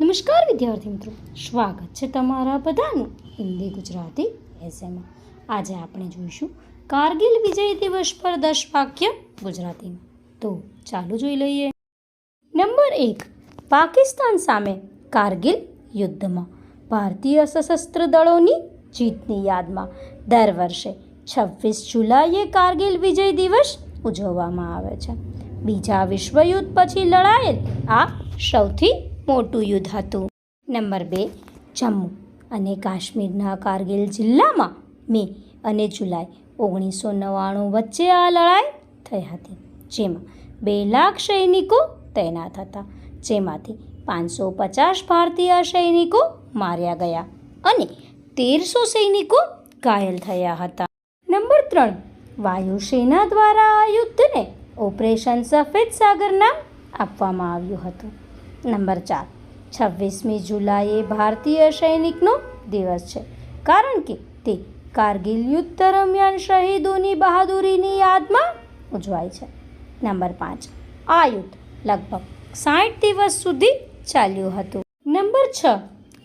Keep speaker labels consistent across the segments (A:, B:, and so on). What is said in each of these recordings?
A: નમસ્કાર વિદ્યાર્થી મિત્રો. સ્વાગત છે તમારા બધાનું હિન્દી ગુજરાતી એસેમાં આજે આપણે જોઈશું કારગિલ વિજય દિવસ પર દસ વાક્ય ગુજરાતીમાં તો ચાલુ જોઈ લઈએ. નંબર એક. પાકિસ્તાન સામે કારગિલ યુદ્ધમાં ભારતીય સશસ્ત્ર દળોની જીતની યાદમાં દર વર્ષે છવ્વીસ જુલાઈએ કારગિલ વિજય દિવસ ઉજવવામાં આવે છે. બીજા વિશ્વયુદ્ધ પછી લડાયેલ આ સૌથી મોટું યુદ્ધ હતું. નંબર બે, જમ્મુ અને કાશ્મીરના કારગિલ જિલ્લામાં મે અને જુલાઈ ઓગણીસો નવ્વાણું વચ્ચે આ લડાઈ થઈ હતી, જેમાં બે લાખ સૈનિકો તૈનાત હતા. જેમાંથી પાંચસો પચાસ ભારતીય સૈનિકો માર્યા ગયા અને તેરસો સૈનિકો ઘાયલ થયા હતા. નંબર ત્રણ, વાયુસેના દ્વારા આ યુદ્ધને ઓપરેશન સફેદ સાગર નામ આપવામાં આવ્યું હતું. નંબર ચાર. છવ્વીસમી જુલાઈએ ભારતીય સૈનિકનો દિવસ છે. કારણ કે તે કારગિલ યુદ્ધ દરમિયાન શહીદોની બહાદુરીની યાદમાં ઉજવાય છે. નંબર પાંચ. આ યુદ્ધ લગભગ સાઠ દિવસ સુધી ચાલ્યું હતું. નંબર છ.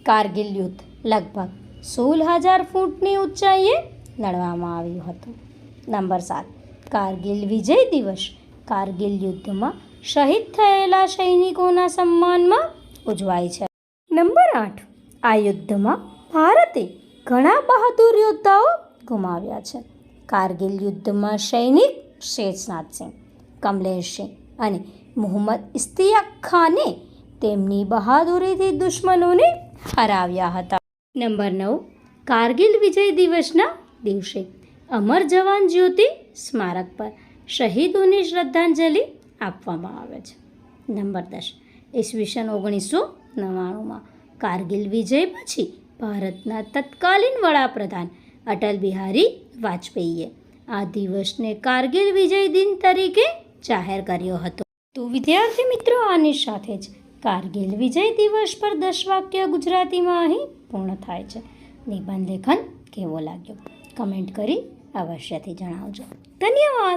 A: કારગિલ યુદ્ધ લગભગ સોળ હજાર ફૂટની ઊંચાઈએ લડવામાં આવ્યું હતું. નંબર સાત. કારગિલ વિજય દિવસ કારગિલ યુદ્ધમાં શહીદ થયેલા સૈનિકોના સન્માનમાં ઉજવાય છે. નંબર આઠ. આ યુદ્ધમાં ભારતે ઘણા બહાદુર યોદ્ધાઓ ગુમાવ્યા છે. કારગિલ યુદ્ધમાં સૈનિક શેષનાથસિંહ કમલેશસિંહ અને મુહમ્મદ ઇસ્તિયાક ખાને તેમની બહાદુરીથી દુશ્મનોને હરાવ્યા હતા. નંબર નવ. કારગિલ વિજય દિવસના દિવસે અમર જવાન જ્યોતિ સ્મારક પર શહીદોને શ્રદ્ધાંજલિ આપવામાં આવે છે. નંબર દસ, ઈસવીસન ઓગણીસો નવ્વાણુંમાં કારગિલ વિજય પછી ભારતના તત્કાલીન વડાપ્રધાન અટલ બિહારી વાજપેયીએ આ દિવસને કારગિલ વિજય દિન તરીકે જાહેર કર્યો હતો. તો વિદ્યાર્થી મિત્રો, આની સાથે જ કારગિલ વિજય દિવસ પર દસ વાક્ય ગુજરાતીમાં અહીં પૂર્ણ થાય છે. નિબંધ લેખન કેવો લાગ્યો? કમેન્ટ કરી અવશ્યથી જણાવજો. ધન્યવાદ!